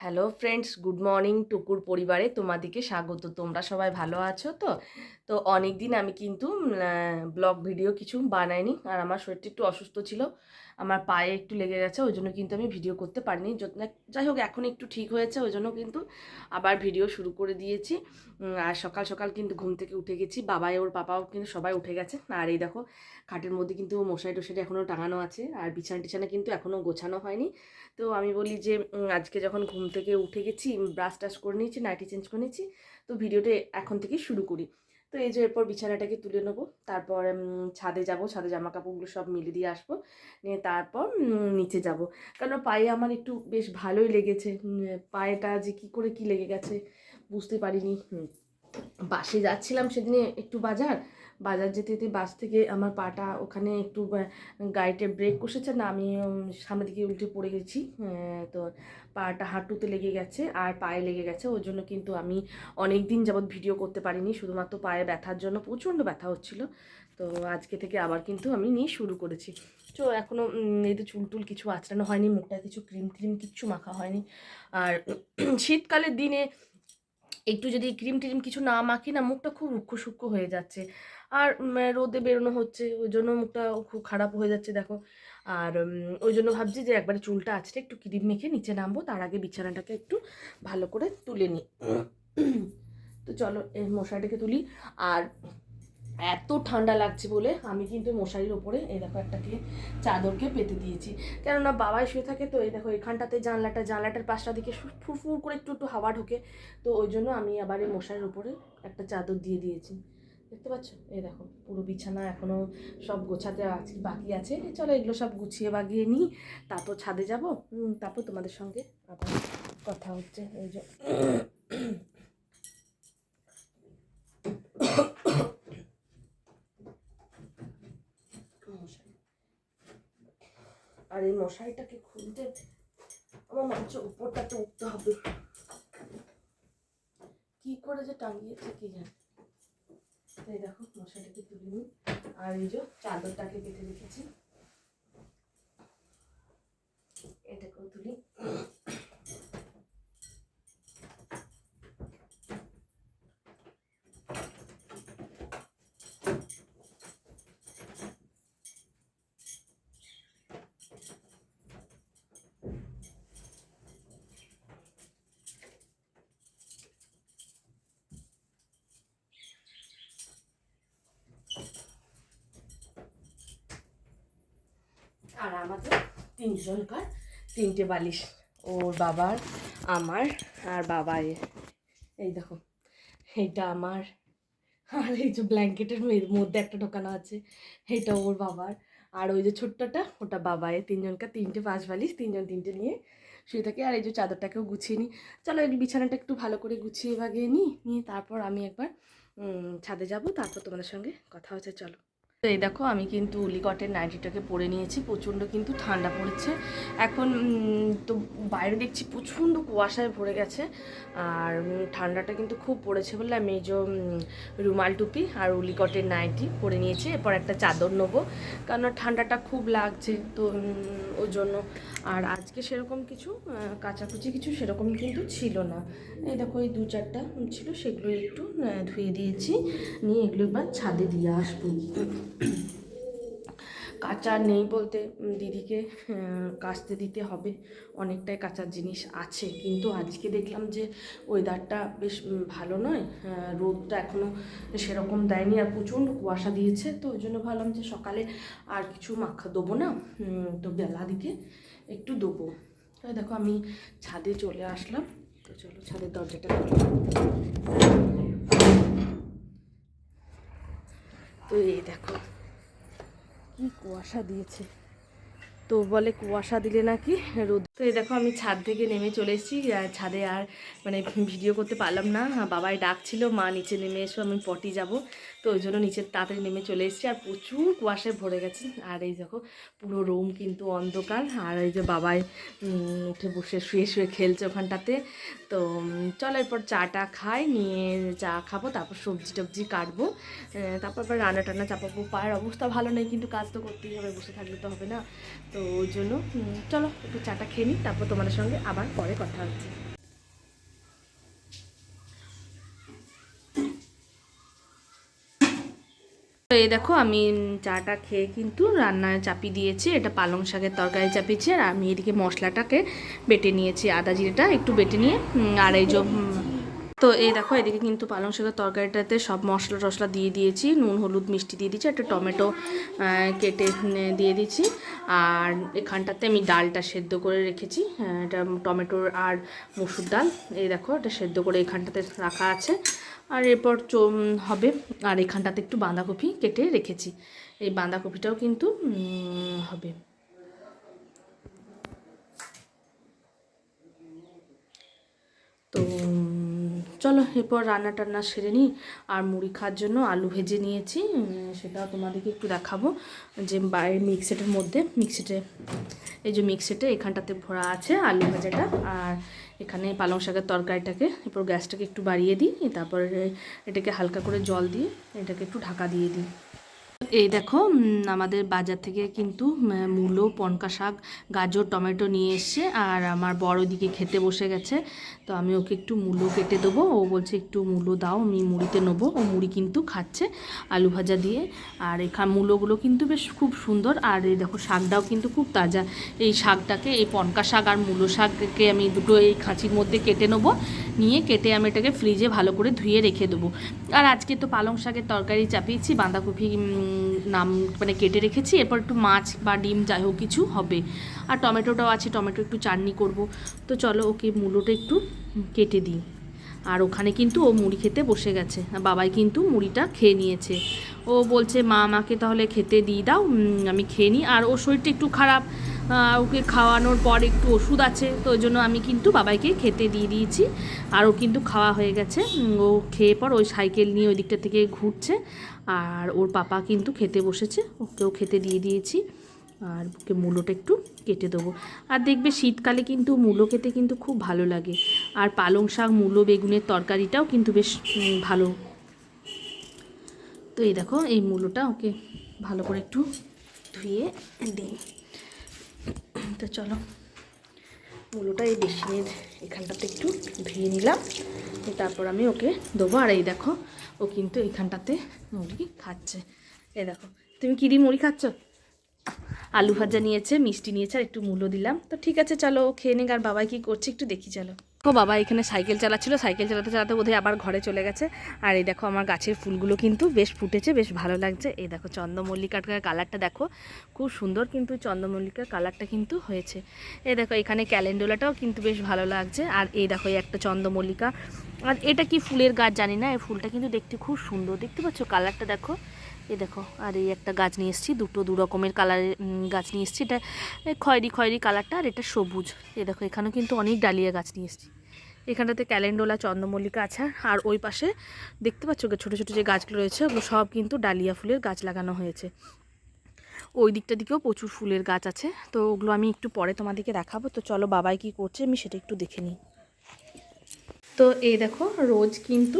Hello friends good morning টুকুর পরিবারে তোমাদিকে স্বাগত। তোমরা সবাই ভালো আছো তো? তো অনেক দিন আমি কিন্তু ব্লগ ভিডিও কিছু বানাইনি। আর আমার শরীরটা একটু অসুস্থ ছিল, আমার পায়ে একটু লেগে গেছে, ওই জন্য কিন্তু আমি ভিডিও করতে পারিনি। যাই হোক এখন একটু ঠিক হয়েছে, ওই জন্য কিন্তু আবার ভিডিও শুরু করে দিয়েছি। আর সকাল সকাল কিন্তু ঘুম থেকে উঠে গেছি। বাবাই, ওর পাপাও কিন্তু সবাই উঠে গেছে। আর এই দেখো, খাটের মধ্যে কিন্তু মশারি টশারি এখনও টাঙানো আছে। আর বিছানা টিছানা কিন্তু এখনও গোছানো হয়নি। তো আমি বলি যে আজকে যখন ঘুম থেকে উঠে গেছি ব্রাশ টাশ করে নিয়েছি নাইটি চেঞ্জ করে নিয়েছি, তো ভিডিওটা এখন থেকে শুরু করি। তো এই যে এরপর বিছানাটাকে তুলে নেব। তারপর ছাদে যাব, ছাদে জামা কাপড়গুলো সব মিলে দিয়ে আসব। নিয়ে তারপর নিচে যাব। কারণ পায়ে আমার একটু বেশ ভালোই লেগেছে। পায়েটা যে কি করে কি লেগে গেছে বুঝতে পারিনি। বাসে যাচ্ছিলাম সেদিনে একটু বাজার। বাজার যেতে যেতে বাস থেকে আমার পাটা ওখানে একটু গাড়িতে ব্রেক কষেছে না আমি উম, সামনের দিকে উল্টে পড়ে গেছি তো পাটা হাঁটুতে লেগে গেছে আর পায়ে লেগে গেছে ওর জন্য কিন্তু আমি অনেক দিন যাবৎ ভিডিও করতে পারিনি শুধুমাত্র পায়ে ব্যথার জন্য প্রচণ্ড ব্যথা হচ্ছিল তো আজকে থেকে আবার কিন্তু আমি নিয়ে শুরু করেছি। তো এখনও এই তো চুল টুল কিছু আঁচড়ানো হয়নি মুখটা কিছু ক্রিম ট্রিম কিচ্ছু মাখা হয়নি আর শীতকালের দিনে একটু যদি ক্রিম ট্রিম কিছু না মাখি না, মুখটা খুব রুক্ষ সূক্ষ্ম হয়ে যাচ্ছে। আর রোদে বেরোনো হচ্ছে, ওই জন্য মুখটা খুব খারাপ হয়ে যাচ্ছে, দেখো। আর ওই জন্য ভাবছি যে একবারে চুলটা আছড়ে একটু ক্রিম মেখে নিচে নামবো, তার আগে বিছানাটাকে একটু ভালো করে তুলে নিই তো চলো মশাটাকে তুলি। আর এত ঠান্ডা লাগছে বলে আমি কিন্তু মশারির ওপরে এই দেখো একটাকে চাদরকে পেতে দিয়েছি। কেননা বাবাই শুয়ে থাকে তো এই দেখো এখানটাতে জানলাটা, জানলাটার পাশটা দিকে ফুরফুর করে একটু একটু হাওয়া ঢোকে। তো ওই জন্য আমি আবার এই মশারির উপরে একটা চাদর দিয়ে দিয়েছি। দেখতে পাচ্ছ? এই দেখো, পুরো বিছানা এখনও সব গোছাতে আছে, বাকি আছে। চলো এগুলো সব গুছিয়ে বাগিয়ে নিই, তারপর ছাদে যাব। তারপর তোমাদের সঙ্গে আবার কথা হচ্ছে। ওই যে মশারি আর এই মশারিটাকে খুলতে আমার মাংস উপরটাতে উঠতে হবে। কি করে যে টাঙিয়েছে কি জানি? তাই দেখো, মশারিটাকে তুলে নিই। আর এই যে চাদরটাকে কেটে রেখেছি। এটাকেও তুলি। আর আমাদের তিনজনকার তিনটে বালিশ। ওর বাবার, আমার আর বাবার। এই দেখো, এইটা আমার। আর এই যে ব্ল্যাঙ্কেটের মধ্যে একটা ঢোকানো আছে এটা ওর বাবার। আর ওই যে ছোট্টটা, ওটা বাবার এই তিনজনকার তিনটে পাঁচ বালিশ, তিনজন তিনটে নিয়ে শুয়ে থাকে। আর এই যে চাদরটাকেও গুছিয়ে নিই। চলো এই বিছানাটা একটু ভালো করে গুছিয়ে ভাগিয়ে নিই। নিয়ে তারপর আমি একবার ছাদে যাব। তারপর তোমাদের সঙ্গে কথা হচ্ছে। চলো। এই দেখো, আমি কিন্তু উলিকটের নাইটিটাকে পরে নিয়েছি, প্রচণ্ড কিন্তু ঠান্ডা পড়েছে। এখন তো বাইরে দেখছি প্রচণ্ড কুয়াশায় ভরে গেছে, আর ঠান্ডাটা কিন্তু খুব পড়েছে বলে আমি এই যে রুমাল টুপি আর উলিকটের নাইটি পরে নিয়েছি। এরপর একটা চাদর নেব কারণ ঠান্ডাটা খুব লাগছে, তো ওই জন্য। আর আজকে সেরকম কিছু কাচাকুচি কিছু সেরকম কিন্তু ছিল না। এই দেখো, এই দু চারটা ছিল, সেগুলো একটু ধুয়ে দিয়েছি, নিয়ে এগুলো এবার ছাদে দিয়ে আসব। কাঁচা নেই বলতে দিদিকে কাচতে দিতে হবে। অনেকটাই কাঁচার জিনিস আছে। কিন্তু আজকে দেখলাম যে ওয়েদারটা বেশ ভালো নয়। রোদটা এখনও সেরকম দেয়নি আর প্রচণ্ড কুয়াশা দিয়েছে। তো ওই জন্য ভাবলাম যে সকালে আর কিছু মাখা দেবো না। তো বেলা দিকে একটু দেবো। তো এই দেখো আমি ছাদে চলে আসলাম। তো চলো ছাদের দরজাটা। তো এই দেখো কি কুয়াশা দিয়েছে। তো বলে কুয়াশা দিলে নাকি রোদ। তো এই দেখো আমি ছাদ থেকে নেমে চলে এসেছি। ছাদে আর মানে ভিডিও করতে পারলাম না। বাবাই ডাকছিল, মা, নিচে নেমে এসো, আমি পটি যাব। তো ওই জন্য নিচের তাড়াতাড়ি নেমে চলে এসেছি। আর প্রচুর কুয়াশায় ভরে গেছে। আর এই দেখো, পুরো রুম কিন্তু অন্ধকার। আর এই যে বাবাই উঠে বসে শুয়ে শুয়ে খেলছে ওখানটাতে। তো চলো এরপর চাটা খাই, নিয়ে চা খাব, তারপর সবজি টবজি কাটবো। তারপর আবার রান্না টান্না চাপাবো। পায়ের অবস্থা ভালো নেই, কিন্তু কাজ তো করতেই হবে, বসে থাকলে তো হবে না। তো তো ওই জন্য চলো একটু চাটা খেয়ে নিই, তারপর তোমাদের সঙ্গে আবার পরে কথা হচ্ছে। তো এই দেখো, আমি চাটা খেয়ে কিন্তু রান্নায় চাপি দিয়েছি। এটা পালং শাকের তরকারি চাপিয়েছি, আর আমি এদিকে মশলাটাকে বেটে নিয়েছি, আদা জিরেটা একটু বেটে নিয়ে আর এই যে তো এই দেখো, এদিকে কিন্তু পালং শাকের তরকারিটাতে সব মশলা টশলা দিয়ে দিয়েছি, নুন, হলুদ, মিষ্টি দিয়ে দিয়েছি, একটা টমেটো কেটে দিয়ে দিয়েছি। আর এখানটাতে আমি ডালটা সেদ্ধ করে রেখেছি এটা টমেটোর আর মুসুর ডাল। এই দেখো, এটা সেদ্ধ করে এখানটাতে রাখা আছে। আর এরপর হবে, আর এখানটাতে একটু বাঁধাকপি কেটে রেখেছি। এই বাঁধাকপিটাও কিন্তু হবে তো উম, চলো, এরপর রান্না টান্না সেরে নিই। আর মুড়ি খাওয়ার জন্য আলু ভেজে নিয়েছি। সেটাও তোমাদেরকে একটু দেখাবো। যে বাইরের মিক্সেটের মধ্যে, মিক্সিটে, এই যে মিক্সিটে এখানটাতে ভরা আছে আলু ভাজাটা। আর এখানে পালং শাকের তরকারিটাকে, এরপর গ্যাসটাকে একটু বাড়িয়ে দিই। তারপরে এটাকে হালকা করে জল দিয়ে এটাকে একটু ঢাকা দিয়ে দিই। এই দেখো আমাদের বাজার থেকে কিন্তু মূলো, পনকা শাক, গাজর, টমেটো নিয়ে এসছে। আর আমার বড় দিকে খেতে বসে গেছে। তো আমি ওকে একটু মূলো কেটে দেবো। ও বলছে একটু মূলো দাও, আমি মুড়িতে নেব। ও মুড়ি কিন্তু খাচ্ছে আলু ভাজা দিয়ে। আর এখান মূলোগুলো কিন্তু বেশ খুব সুন্দর। আর এই দেখো শাকটাও কিন্তু খুব তাজা। এই শাকটাকে, এই পনকা শাক আর মূলো শাককে আমি দুটো এই খাঁচির মধ্যে কেটে নেব। নিয়ে কেটে আমি এটাকে ফ্রিজে ভালো করে ধুয়ে রেখে দেবো। আর আজকে তো পালং শাকের তরকারি চাপিয়েছি, বাঁধাকপি নাম মানে কেটে রেখেছি। এরপর একটু মাছ বা ডিম যাই হোক কিছু হবে। আর টমেটোটাও আছে, টমেটো একটু চাটনি করব। তো চলো ওকে মূলোটা একটু কেটে দিই। আর ওখানে কিন্তু ও মুড়ি খেতে বসে গেছে। বাবাই কিন্তু মুড়িটা খেয়ে নিয়েছে। ও বলছে, মা, আমাকে তাহলে খেতে দিয়ে দাও। আমি খেয়ে নিই। আর ওর শরীরটা একটু খারাপ। ওকে খাওয়ানোর পর একটু ওষুধ আছে। তো ওই জন্য আমি কিন্তু বাবাইকে খেতে দিয়ে দিয়েছি। আর ও কিন্তু খাওয়া হয়ে গেছে। ও খেয়ে পর ওই সাইকেল নিয়ে ওই দিকটা থেকে ঘুরছে। আর ওর পাপা কিন্তু খেতে বসেছে। ওকেও খেতে দিয়ে দিয়েছি। আর ওকে মূলোটা একটু কেটে দেবো। আর দেখবে শীতকালে কিন্তু মূলো খেতে কিন্তু খুব ভালো লাগে। আর পালং শাক, মূলো, বেগুনের তরকারিটাও কিন্তু বেশ ভালো। তো এই দেখো, এই মূলোটা ওকে ভালো করে একটু ধুয়ে দিই। তো চলো, মূলোটা এই বেসিনের এখানটাতে একটু ধুয়ে নিলাম। তারপর আমি ওকে দেবো। আর এই দেখো, ও কিন্তু এখানটাতে মুড়ি খাচ্ছে। এই দেখো, তুমি কি দিয়ে মুড়ি খাচ্ছ? আলু ভাজা নিয়েছে, মিষ্টি নিয়েছে, আর একটু মূলো দিলাম। তো ঠিক আছে, চলো, খেয়ে নিক, আর বাবাই কি করছে একটু দেখি, চলো। ও বাবা এখানে সাইকেল চালাচ্ছিল, সাইকেল চালাতে চালাতে বোধহয় আবার ঘরে চলে গেছে। আর এই দেখো, আমার গাছের ফুলগুলো কিন্তু বেশ ফুটেছে, বেশ ভালো লাগছে। এই দেখো, চন্দ্রমল্লিকার কালারটা দেখো, খুব সুন্দর কিন্তু চন্দ্রমল্লিকার কালারটা কিন্তু হয়েছে। এই দেখো, এখানে ক্যালেন্ডোলাটাও কিন্তু বেশ ভালো লাগছে। আর এই দেখো, এই একটা চন্দ্রমল্লিকা। আর এটা কি ফুলের গাছ জানি না, এই ফুলটা কিন্তু দেখতে খুব সুন্দর। দেখতে পাচ্ছ, কালারটা দেখো। এই দেখো, আর এই একটা গাছ নিয়ে এসেছি, দুটো দু রকমের কালারের গাছ নিয়ে এসেছি। এটা খয়েরি খয়েরি কালারটা আর এটা সবুজ। এই দেখো, এখানেও কিন্তু অনেক ডালিয়া গাছ নিয়ে এসেছি। এখানটাতে ক্যালেন্ডোলা, চন্দ্রমল্লিকা আছে, আর ওই পাশে দেখতে পাচ্ছ ছোটো ছোটো যে গাছগুলো রয়েছে, ওগুলো সব কিন্তু ডালিয়া ফুলের গাছ লাগানো হয়েছে। ওই দিকটা দিকেও প্রচুর ফুলের গাছ আছে, তো ওগুলো আমি একটু পরে তোমাদেরকে দেখাবো। তো চলো বাবাই কি করছে, আমি সেটা একটু দেখে নিই। তো এই দেখো, রোজ কিন্তু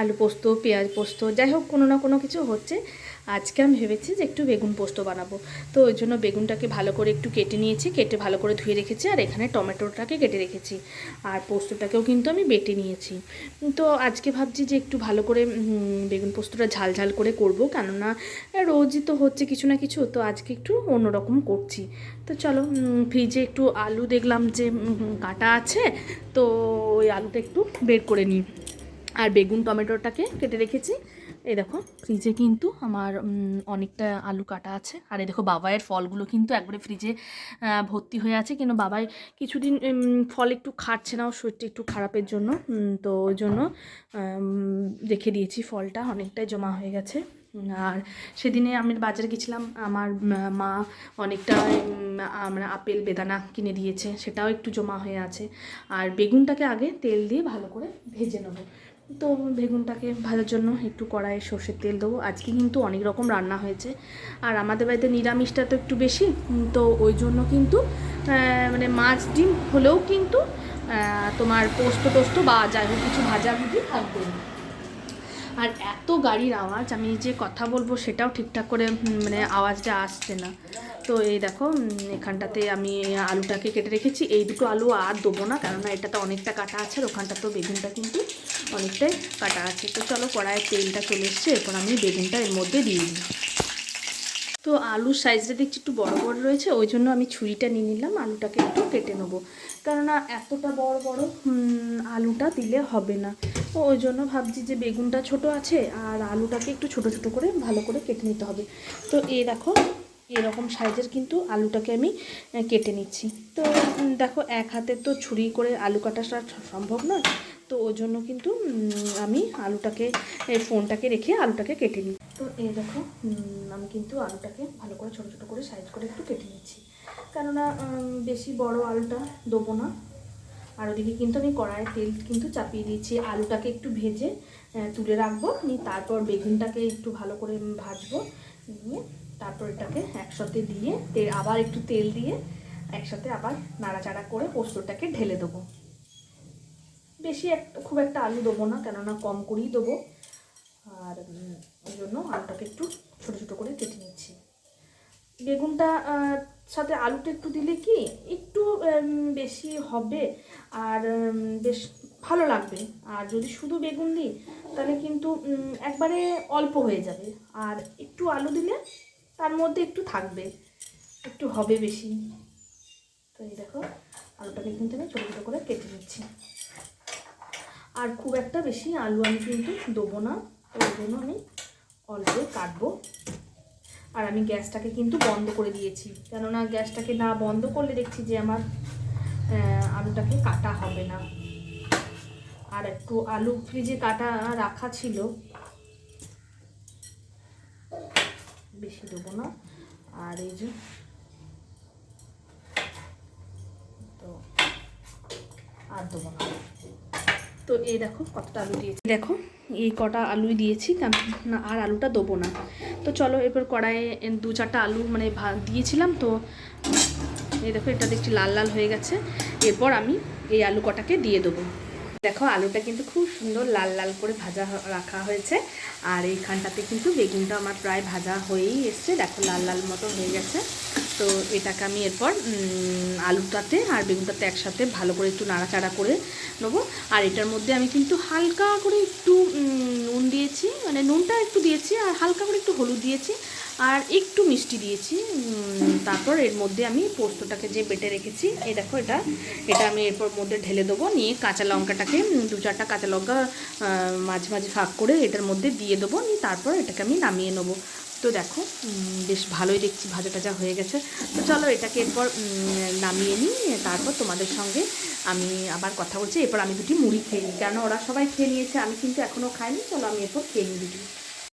আলু পোস্ত, পেঁয়াজ পোস্ত, যাই হোক, কোনো না কোনো কিছু হচ্ছে। আজকে আমি ভেবেছি যে একটু বেগুন পোস্ত বানাবো। তো ওই জন্য বেগুনটাকে ভালো করে একটু কেটে নিয়েছি, কেটে ভালো করে ধুয়ে রেখেছি, আর এখানে টমেটোটাকে কেটে রেখেছি। আর পোস্তটাকেও কিন্তু আমি বেটে নিয়েছি। তো আজকে ভাবছি যে একটু ভালো করে বেগুন পোস্তটা ঝাল ঝাল করে করব, কেননা রোজই তো হচ্ছে কিছু না কিছু, তো আজকে একটু অন্যরকম করছি। তো চলো ফ্রিজে একটু আলু দেখলাম যে কাটা আছে, তো ওই আলুটা একটু বের করে নিই। আর বেগুন টমেটোটাকে কেটে রেখেছি। এই দেখো ফ্রিজে কিন্তু আমার অনেকটা আলু কাটা আছে। আর এই দেখো বাবাইয়ের ফলগুলো কিন্তু একবারে ফ্রিজে ভর্তি হয়ে আছে। কিন্তু বাবাই কিছুদিন ফল একটু খাচ্ছে না, ও শরীরটা একটু খারাপের জন্য। তো ওই জন্য রেখে দিয়েছি ফলটা। অনেকটাই জমা হয়ে গেছে। আর সেদিনে আমি বাজারে গেছিলাম। আমার মা অনেকটা আমরা আপেল, বেদানা কিনে দিয়েছে। সেটাও একটু জমা হয়ে আছে। আর বেগুনটাকে আগে তেল দিয়ে ভালো করে ভেজে নেব। তো বেগুনটাকে ভাজার জন্য একটু কড়াইয়ে সর্ষের তেল দেবো। আজকে কিন্তু অনেক রকম রান্না হয়েছে। আর আমাদের বাড়িতে নিরামিষটা তো একটু বেশি তো ওই জন্য কিন্তু মানে মাছ ডিম হলেও কিন্তু তোমার পোস্ত টোস্ত বা যাই হোক কিছু ভাজাভুজি থাকবে আর এত গাড়ির আওয়াজ, আমি যে কথা বলব সেটাও ঠিকঠাক করে মানে আওয়াজটা আসছে না। তো এই দেখো এখানটাতে আমি আলুটাকে কেটে রেখেছি। এই দুটো আলু আর দেবো না, কেননা এটাতে অনেকটা কাটা আছে আর ওখানটা তো বেগুনটা কিন্তু অনেকটাই কাটা আছে। তো চলো কড়াইয়ের তেলটা চলে এসছে, এরপর আমি বেগুনটা এর মধ্যে দিয়ে দিই। তো আলুর সাইজটা দেখছি একটু বড় বড় রয়েছে, ওই জন্য আমি ছুরিটা নিয়ে নিলাম, আলুটাকে একটু কেটে নেব। কেননা এতটা বড় বড় আলুটা দিলে হবে না। ওই জন্য ভাবছি যে বেগুনটা ছোট আছে আর আলুটাকে একটু ছোট ছোট করে ভালো করে কেটে নিতে হবে। তো এই দেখো, এরকম সাইজের কিন্তু আলুটাকে আমি কেটে নিচ্ছি। তো দেখো, এক হাতে তো ছুরি করে আলু কাটাটা সম্ভব নয়। তো ওই জন্য কিন্তু আমি আলুটাকে ফোনটাকে রেখে আলুটাকে কেটে নিই। তো এই দেখো আমি কিন্তু আলুটাকে ভালো করে ছোটো ছোটো করে সাইজ করে একটু কেটে নিচ্ছি। কেননা বেশি বড় আলুটা দেবো না। আর ওদিকে কিন্তু আমি কড়াইয়ের তেল কিন্তু চাপিয়ে দিয়েছি। আলুটাকে একটু ভেজে তুলে রাখব। নিয়ে তারপর বেগুনটাকে একটু ভালো করে ভাজবো। নিয়ে তারপর এটাকে একসাথে দিয়ে তে- আবার একটু তেল দিয়ে একসাথে আবার নাড়াচাড়া করে পোস্তটাকে ঢেলে দেবো। বেশি একটা খুব একটা আলু দেবো না, কেননা কম করেই দেবো। আর ওই জন্য আলুটাকে একটু ছোটো ছোটো করে কেটে নিচ্ছি। বেগুনটা সাথে আলুটা একটু দিলে কি একটু বেশি হবে আর বেশ ভালো লাগবে। আর যদি শুধু বেগুন দিই, তাহলে কিন্তু একবারে অল্প হয়ে যাবে। আর একটু আলু দিলে তার মধ্যে একটু থাকবে, একটু হবে বেশি। তো এই দেখো, আলুটাকে কিন্তু আমি ছোটো ছোটো করে কেটে নিচ্ছি। আর খুব একটা বেশি আলু আমি কিন্তু দেবো না। ওই জন্য আমি অল্পই কাটবো। আর আমি গ্যাসটাকে কিন্তু বন্ধ করে দিয়েছি। কেননা গ্যাসটাকে না বন্ধ করলে দেখছি যে আমার আলুটাকে কাটা হবে না। আর একটু আলু ফ্রিজে কাটা রাখা ছিল। বেশি দেবো না। আর এই যে, তো আর দেবো না। তো এই দেখো কতটা আলু দিয়েছি। দেখো, এই কটা আলুই দিয়েছি না, আর আলুটা দেবো না। তো চলো এরপর কড়াইয়ে দু চারটা আলু মানে দিয়েছিলাম, তো এই দেখো এটা দেখছি লাল লাল হয়ে গেছে। এরপর আমি এই আলু কটাকে দিয়ে দেবো। দেখো, আলুটা কিন্তু খুব সুন্দর লাল লাল করে ভাজা রাখা হয়েছে। আর এইখানটাতে কিন্তু বেগুনটা আমার প্রায় ভাজা হয়েই এসছে। দেখো, লাল লাল মতো হয়ে গেছে। তো এটাকে আমি এরপর আলুটাতে আর বেগুনটাতে একসাথে ভালো করে একটু নাড়াচাড়া করে নেব। আর এটার মধ্যে আমি কিন্তু হালকা করে একটু নুন দিয়েছি। মানে নুনটা একটু দিয়েছি আর হালকা করে একটু হলুদ দিয়েছি। আর একটু মিষ্টি দিয়েছি তারপর এর মধ্যে আমি পোস্তটাকে যে বেটে রেখেছি, এই দেখো এটা এটা আমি এরপর মধ্যে ঢেলে দেবো, নিয়ে কাঁচা লঙ্কাটাকে দু চারটা কাঁচা লঙ্কা মাঝে মাঝে ফাঁক করে এটার মধ্যে দিয়ে দেবো, নিয়ে তারপর এটাকে আমি নামিয়ে নেব। তো দেখো বেশ ভালোই দেখছি ভাজা টাজা হয়ে গেছে। তো চলো এটাকে এরপর নামিয়ে নিই, তারপর তোমাদের সঙ্গে আমি আবার কথা বলছি, এরপর আমি দুটি মুড়ি খেয়ে নিই কেন ওরা সবাই খেয়ে নিয়েছে, আমি কিন্তু এখনও খাইনি, চলো আমি এরপর খেয়ে নিই দুটি।